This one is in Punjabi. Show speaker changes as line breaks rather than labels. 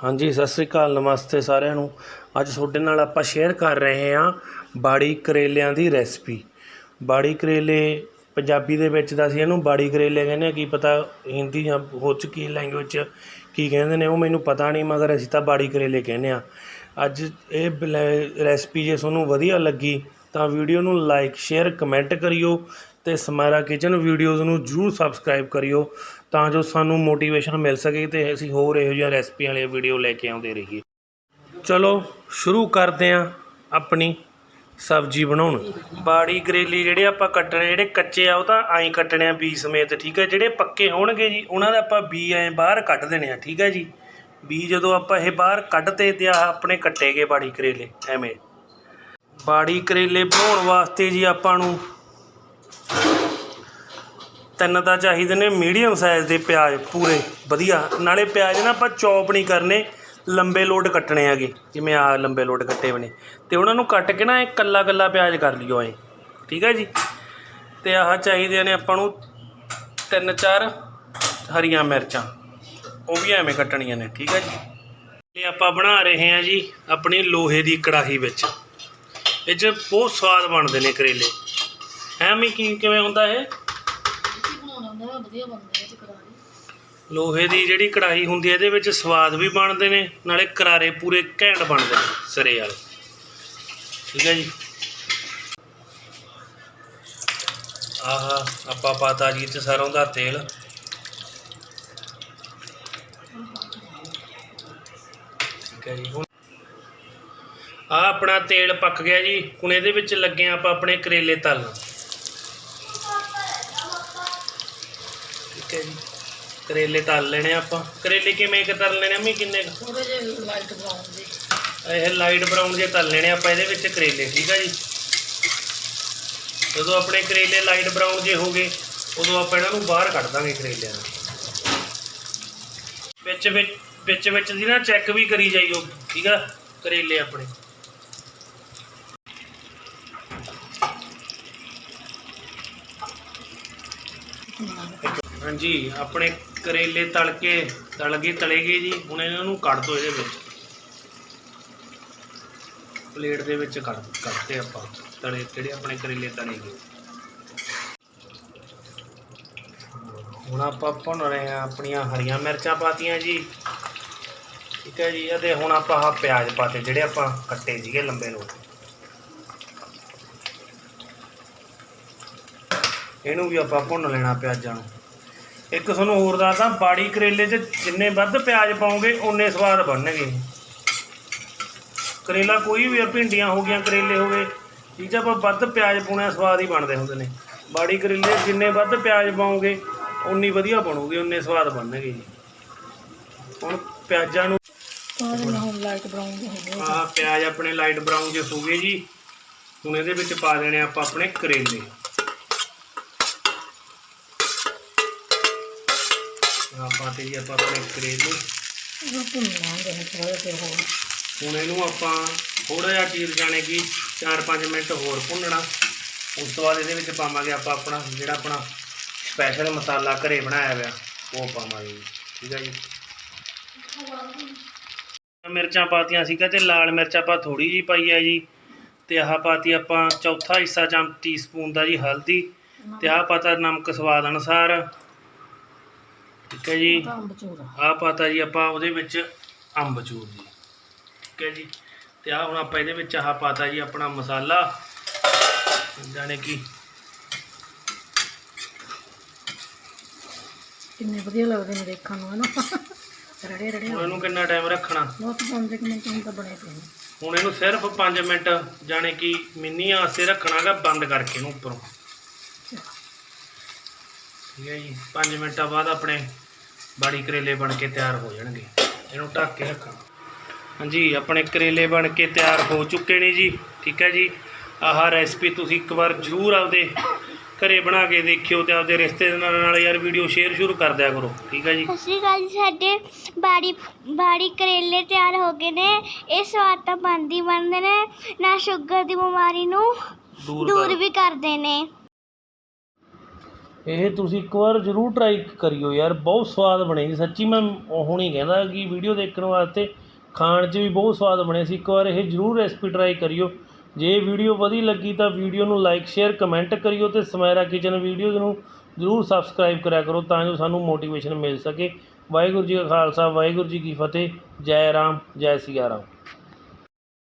ਹਾਂਜੀ, ਸਤਿ ਸ੍ਰੀ ਅਕਾਲ, ਨਮਸਤੇ ਸਾਰਿਆਂ ਨੂੰ। ਅੱਜ ਤੁਹਾਡੇ ਨਾਲ ਆਪਾਂ ਸ਼ੇਅਰ ਕਰ ਰਹੇ ਹਾਂ ਬਾੜੀ ਕਰੇਲਿਆਂ ਦੀ ਰੈਸਪੀ ਬਾੜੀ ਕਰੇਲੇ ਪੰਜਾਬੀ ਦੇ ਵਿੱਚ ਤਾਂ ਅਸੀਂ ਇਹਨੂੰ ਬਾੜੀ ਕਰੇਲੇ ਕਹਿੰਦੇ ਹਾਂ, ਕੀ ਪਤਾ ਹਿੰਦੀ ਜਾਂ ਹੋਰ 'ਚ ਕੀ ਲੈਂਗੁਏਜ 'ਚ ਕੀ ਕਹਿੰਦੇ ਨੇ, ਉਹ ਮੈਨੂੰ ਪਤਾ ਨਹੀਂ, ਮਗਰ ਅਸੀਂ ਤਾਂ ਬਾੜੀ ਕਰੇਲੇ ਕਹਿੰਦੇ ਹਾਂ। ਅੱਜ ਇਹ ਰੈਸਪੀ ਜੇ ਤੁਹਾਨੂੰ ਵਧੀਆ ਲੱਗੀ ਤਾਂ ਵੀਡੀਓ ਨੂੰ ਲਾਈਕ ਸ਼ੇਅਰ ਕਮੈਂਟ ਕਰਿਓ ਅਤੇ ਸਮਾਰਾ ਕਿਚਨ ਵੀਡੀਓਜ਼ ਨੂੰ ਜਰੂਰ ਸਬਸਕ੍ਰਾਈਬ ਕਰਿਓ ਤਾਂ ਜੋ ਸਾਨੂੰ ਮੋਟੀਵੇਸ਼ਨ ਮਿਲ ਸਕੇ ਅਤੇ ਅਸੀਂ ਹੋਰ ਇਹੋ ਜਿਹੀਆਂ ਰੈਸਪੀਆਂ ਵਾਲੀਆਂ ਵੀਡੀਓ ਲੈ ਕੇ ਆਉਂਦੇ ਰਹੀਏ। ਚਲੋ, ਸ਼ੁਰੂ ਕਰਦੇ ਹਾਂ ਆਪਣੀ ਸਬਜ਼ੀ ਬਣਾਉਣ। ਬਾੜੀ ਕਰੇਲੇ ਜਿਹੜੇ ਆਪਾਂ ਕੱਟਣੇ, ਜਿਹੜੇ ਕੱਚੇ ਆ, ਉਹ ਤਾਂ ਐਂ ਕੱਟਣੇ ਆ ਬੀ ਸਮੇਤ, ਠੀਕ ਹੈ? ਜਿਹੜੇ ਪੱਕੇ ਹੋਣਗੇ ਜੀ, ਉਹਨਾਂ ਦਾ ਆਪਾਂ ਬੀ ਐਂ ਬਾਹਰ ਕੱਢ ਦੇਣੇ ਆ, ਠੀਕ ਹੈ ਜੀ? ਬੀ ਜਦੋਂ ਆਪਾਂ ਇਹ ਬਾਹਰ ਕੱਢਤੇ ਤੇ ਆਹ ਆਪਣੇ ਕੱਟੇਗੇ ਬਾੜੀ ਕਰੇਲੇ ਐਵੇਂ। ਬਾੜੀ ਕਰੇਲੇ ਬਣਾਉਣ ਵਾਸਤੇ ਜੀ ਆਪਾਂ ਨੂੰ ਤਿੰਨ ਤਾਂ ਚਾਹੀਦੇ ਨੇ ਮੀਡੀਅਮ ਸਾਈਜ਼ ਦੇ ਪਿਆਜ਼ ਪੂਰੇ, ਵਧੀਆ। ਨਾਲੇ ਪਿਆਜ਼ ਨਾ ਆਪਾਂ ਚੌਪ ਨਹੀਂ ਕਰਨੇ, ਲੰਬੇ ਲੋਟ ਕੱਟਣੇ ਹੈਗੇ, ਜਿਵੇਂ ਆ ਲੰਬੇ ਲੋਟ ਕੱਟੇ ਬਣੇ ਤੇ ਉਹਨਾਂ ਨੂੰ ਕੱਟ ਕੇ ਨਾ ਇਹ ਕੱਲਾ ਕੱਲਾ ਪਿਆਜ਼ ਕਰ ਲਿਓ ਐ, ਠੀਕ ਹੈ ਜੀ? ਤੇ ਆਹ ਚਾਹੀਦੇ ਨੇ ਆਪਾਂ ਨੂੰ ਤਿੰਨ ਚਾਰ ਹਰੀਆਂ ਮਿਰਚਾਂ, ਉਹ ਵੀ ਐਵੇਂ ਕੱਟਣੀਆਂ ਨੇ, ਠੀਕ ਹੈ ਜੀ? ਇਹ ਆਪਾਂ ਬਣਾ ਰਹੇ ਹਾਂ ਜੀ ਆਪਣੀ ਲੋਹੇ ਦੀ ਕੜਾਹੀ ਵਿੱਚ। ਇਹ 'ਚ ਬਹੁਤ ਸਵਾਦ ਬਣਦੇ ਨੇ ਕਰੇਲੇ। ਐਵੇਂ ਕੀ ਕਿਵੇਂ ਹੁੰਦਾ ਇਹ?
ਬਣਾਉਣਾ ਹੁੰਦਾ ਵਧੀਆ ਬਣਦਾ ਹੈ ਤੇ ਕਰਾਰੀ
ਲੋਹੇ ਦੀ ਜਿਹੜੀ ਕੜਾਹੀ ਹੁੰਦੀ ਹੈ ਇਹਦੇ ਵਿੱਚ ਸਵਾਦ ਵੀ ਬਣਦੇ ਨੇ, ਨਾਲੇ ਕਰਾਰੇ ਪੂਰੇ ਘੈਂਟ ਬਣਦੇ ਨੇ, ਸਿਰੇ ਵਾਲੇ। ਠੀਕ ਹੈ ਜੀ? ਆਹ, ਆਪਾਂ ਪਾਤਾ ਜੀ ਤੇ ਸਰੋਂ ਦਾ ਤੇਲ। ਠੀਕ ਹੈ ਜੀ, ਹੁਣ ਆ ਆਪਣਾ ਤੇਲ ਪੱਕ ਗਿਆ ਜੀ, ਹੁਣ ਇਹਦੇ ਵਿੱਚ ਲੱਗੇ ਆਪਾਂ ਆਪਣੇ ਕਰੇਲੇ ਤਲਣ ਠੀਕ ਹੈ ਜੀ ਕਰੇਲੇ ਤਲ ਲੈਣੇ ਆਪਾਂ। ਕਰੇਲੇ ਕਿਵੇਂ ਕਿ ਤਲ ਲੈਣੇ ਅੰਮੀ ਕਿੰਨੇ ਕੁ?
ਥੋੜੇ ਜਿਹੇ ਲਾਈਟ ਬਰਾਊਨ ਦੇ
ਇਹ ਲਾਈਟ ਬਰਾਊਨ ਜੇ ਤਲ ਲੈਣੇ ਆਪਾਂ ਇਹਦੇ ਵਿੱਚ ਕਰੇਲੇ ਠੀਕ ਆ ਜੀ? ਜਦੋਂ ਆਪਣੇ ਕਰੇਲੇ ਲਾਈਟ ਬਰਾਊਨ ਜੇ ਹੋ ਗਏ ਉਦੋਂ ਆਪਾਂ ਇਹਨਾਂ ਨੂੰ ਬਾਹਰ ਕੱਢ ਦਾਂਗੇ ਕਰੇਲਿਆਂ ਨੂੰ। ਵਿੱਚ ਵਿੱਚ ਵਿੱਚ ਵਿੱਚ ਦੀ ਨਾ ਚੈੱਕ ਵੀ ਕਰੀ ਜਾਈਓ ਠੀਕ ਆ? ਕਰੇਲੇ ਆਪਣੇ। ਹਾਂਜੀ ਆਪਣੇ ਕਰੇਲੇ ਤਲ ਕੇ ਤਲ ਗਏ ਤਲੇ ਗਏ ਜੀ, ਹੁਣ ਇਹਨਾਂ ਨੂੰ ਕੱਢ ਦੋ ਇਹਦੇ ਵਿੱਚ। ਪਲੇਟ ਦੇ ਵਿੱਚ ਕੱਢ ਕੱਢਤੇ ਆਪਾਂ ਤਲੇ ਜਿਹੜੇ ਆਪਣੇ ਕਰੇਲੇ ਤਲੇ ਗਏ ਹੁਣ ਆਪਾਂ ਭੁੰਨ ਰਹੇ ਆ ਆਪਣੀਆਂ ਹਰੀਆਂ ਮਿਰਚਾਂ ਪਾਤੀਆਂ ਜੀ। ਠੀਕ ਹੈ ਜੀ, ਅਤੇ ਹੁਣ ਆਪਾਂ ਆਹ ਪਿਆਜ਼ ਪਾਤੇ, ਜਿਹੜੇ ਆਪਾਂ ਕੱਟੇ ਸੀਗੇ ਲੰਬੇ ਨੂੰ। ਇਹਨੂੰ ਵੀ ਆਪਾਂ ਭੁੰਨ ਲੈਣਾ ਪਿਆਜ਼ਾਂ ਨੂੰ। ਇੱਕ ਤੁਹਾਨੂੰ ਹੋਰ ਦੱਸਦਾ ਬਾੜੀ ਕਰੇਲੇ 'ਚ ਜਿੰਨੇ ਵੱਧ ਪਿਆਜ਼ ਪਾਓਗੇ ਓਨੇ ਸਵਾਦ ਬਣਨਗੇ। ਕਰੇਲਾ ਕੋਈ ਵੀ ਆ ਭਿੰਡੀਆਂ ਹੋ ਗਈਆਂ ਕਰੇਲੇ ਹੋ ਗਏ ਇਹ 'ਚ ਆਪਾਂ ਵੱਧ ਪਿਆਜ਼ ਪਾਉਣਾ ਸਵਾਦ ਹੀ ਬਣਦੇ ਹੁੰਦੇ ਨੇ। ਬਾੜੀ ਕਰੇਲੇ ਜਿੰਨੇ ਵੱਧ ਪਿਆਜ਼ ਪਾਓਗੇ ਓਨੀ ਵਧੀਆ ਬਣੂਗੀ ਓਨੇ ਸਵਾਦ ਬਣਨਗੇ। ਜੀ ਹੁਣ ਪਿਆਜ਼ਾਂ ਨੂੰ
ਹੁਣ ਲਾਈਟ ਬਰਾਊਨ ਹੋ ਗਏ
ਪਿਆਜ਼ ਆਪਣੇ ਲਾਈਟ ਬਰਾਊਨ ਜੇ ਹੋ ਗਏ ਜੀ। ਹੁਣ ਇਹਦੇ ਵਿੱਚ ਪਾ ਦੇਣੇ ਆਪਾਂ ਆਪਣੇ ਕਰੇਲੇ। ਆਹ ਪਾਤੇ ਜੀ ਆਪਾਂ ਆਪਣੇ ਕਰੇਲੇ
ਭੁੰਨਣਾ ਹੁੰਦਾ ਹੈ ਥੋੜਾ ਜਿਹਾ ਹੋਰ।
ਹੁਣ ਇਹਨੂੰ ਆਪਾਂ ਥੋੜਾ ਜਿਹਾ ਚੀਰ ਜਾਣੇ ਕਿ 4-5 ਮਿੰਟ ਹੋਰ ਭੁੰਨਣਾ। ਉਸ ਤੋਂ ਬਾਅਦ ਇਹਦੇ ਵਿੱਚ ਪਾਵਾਂਗੇ ਆਪਾਂ ਆਪਣਾ ਜਿਹੜਾ ਆਪਣਾ ਸਪੈਸ਼ਲ ਮਸਾਲਾ ਘਰੇ ਬਣਾਇਆ ਹੋਇਆ ਉਹ ਪਾਵਾਂਗੇ ਠੀਕ ਹੈ ਜੀ? ਮਿਰਚਾਂ ਪਾਤੀਆਂ ਸੀਗਾ ਤੇ ਲਾਲ ਮਿਰਚ ਆਪਾਂ ਥੋੜੀ ਜੀ ਪਾਈ ਆ ਜੀ। ਤੇ ਆਹ ਪਾਤੀ ਆਪਾਂ ਚੌਥਾ ਹਿੱਸਾ ਚਮ ਟੀਸਪੂਨ ਦਾ ਜੀ ਹਲਦੀ। ਤੇ ਆਹ ਪਾਤਾ ਨਮਕ ਸਵਾਦ ਅਨੁਸਾਰ। ਠੀਕ ਹੈ ਜੀ।
ਤਾਂ ਬਚੂਰਾ
ਆਹ ਪਾਤਾ ਜੀ ਆਪਾਂ ਉਹਦੇ ਵਿੱਚ ਅੰਬਚੂਰ ਜੀ। ਠੀਕ ਹੈ ਜੀ। ਤੇ ਆਹ ਹੁਣ ਆਪਾਂ ਇਹਦੇ ਵਿੱਚ ਆਹ ਪਾਤਾ ਜੀ ਆਪਣਾ ਮਸਾਲਾ। ਜਾਣੇ ਕਿ
ਕਿੰਨੇ ਵਧੀਆ ਲੱਗਦੇ ਨੇ ਦੇਖਣ ਨੂੰ ਹਨਾ? ਰੜੇ ਰੜੇ
ਹੁਣ ਇਹਨੂੰ ਕਿੰਨਾ ਟਾਈਮ ਰੱਖਣਾ?
ਬਹੁਤ ਪੰਜ ਕੁ ਮਿੰਟ ਹੁਣ ਤਾਂ ਬਣੇ ਪਏ ਨੇ।
ਹੁਣ ਇਹਨੂੰ ਸਿਰਫ 5 ਮਿੰਟ ਜਾਣੇ ਕਿ ਮਿੰਨੀ ਆਸੇ ਰੱਖਣਾਗਾ ਬੰਦ ਕਰਕੇ ਇਹਨੂੰ ਉੱਪਰੋਂ। ਠੀਕ ਹੈ ਜੀ। 5 ਮਿੰਟਾਂ ਬਾਅਦ ਆਪਣੇ ਬਾੜੀ ਕਰੇਲੇ ਬਣ ਕੇ ਤਿਆਰ ਹੋ ਜਾਣਗੇ। ਇਹਨੂੰ ਢੱਕ ਕੇ ਰੱਖਣਾ ਹਾਂਜੀ ਆਪਣੇ ਕਰੇਲੇ ਬਣ ਕੇ ਤਿਆਰ ਹੋ ਚੁੱਕੇ ਨੇ ਜੀ। ਠੀਕ ਹੈ ਜੀ। ਆਹ ਰੈਸਪੀ ਤੁਸੀਂ ਇੱਕ ਵਾਰ ਜ਼ਰੂਰ ਆਪਦੇ ਘਰੇ ਬਣਾ ਕੇ ਦੇਖਿਓ ਤੇ ਆਪਦੇ ਰਿਸ਼ਤੇਦਾਰਾਂ ਨਾਲ ਯਾਰ ਵੀਡੀਓ ਸ਼ੇਅਰ ਸ਼ੁਰੂ ਕਰ ਦਿਆ ਕਰੋ। ਠੀਕ ਹੈ ਜੀ।
ਅਕਾਲ ਜੀ ਸਾਡੇ ਬਾੜੀ ਬਾੜੀ ਕਰੇਲੇ ਤਿਆਰ ਹੋ ਗਏ ਨੇ। ਇਹ ਸਵਾਦ ਤਾਂ ਬਣਦੀ ਬਣਦੇ ਨੇ। ਨਾ ਸ਼ੂਗਰ ਦੀ ਬਿਮਾਰੀ ਨੂੰ
ਦੂਰ
ਵੀ ਕਰਦੇ ਨੇ।
ਇਹ ਤੁਸੀਂ ਇੱਕ ਵਾਰ ਜ਼ਰੂਰ ਟਰਾਈ ਕਰਿਓ ਯਾਰ, ਬਹੁਤ ਸਵਾਦ ਬਣੇ ਜੀ। ਸੱਚੀ ਮੈਂ ਹੁਣੀ ਕਹਿੰਦਾ ਕਿ ਵੀਡੀਓ ਦੇਖਣ ਵਾਸਤੇ ਖਾਣ 'ਚ ਵੀ ਬਹੁਤ ਸਵਾਦ ਬਣੇ ਸੀ। ਇੱਕ ਵਾਰ ਇਹ ਜ਼ਰੂਰ ਰੈਸਪੀ ਟਰਾਈ ਕਰਿਓ। ਜੇ ਵੀਡੀਓ ਵਧੀਆ ਲੱਗੀ ਤਾਂ ਵੀਡੀਓ ਨੂੰ ਲਾਈਕ ਸ਼ੇਅਰ ਕਮੈਂਟ ਕਰਿਓ ਤੇ ਸਮੈਰਾ ਕਿਚਨ ਵੀਡੀਓਜ਼ ਨੂੰ ਜ਼ਰੂਰ ਸਬਸਕ੍ਰਾਈਬ ਕਰਿਆ ਕਰੋ ਤਾਂ ਜੋ ਸਾਨੂੰ ਮੋਟੀਵੇਸ਼ਨ ਮਿਲ ਸਕੇ। ਵਾਹਿਗੁਰੂ ਜੀ ਕਾ ਖਾਲਸਾ, ਵਾਹਿਗੁਰੂ ਜੀ ਕੀ ਫਤਿਹ। ਜੈ ਰਾਮ, ਜੈ ਸਿਆ ਰਾਮ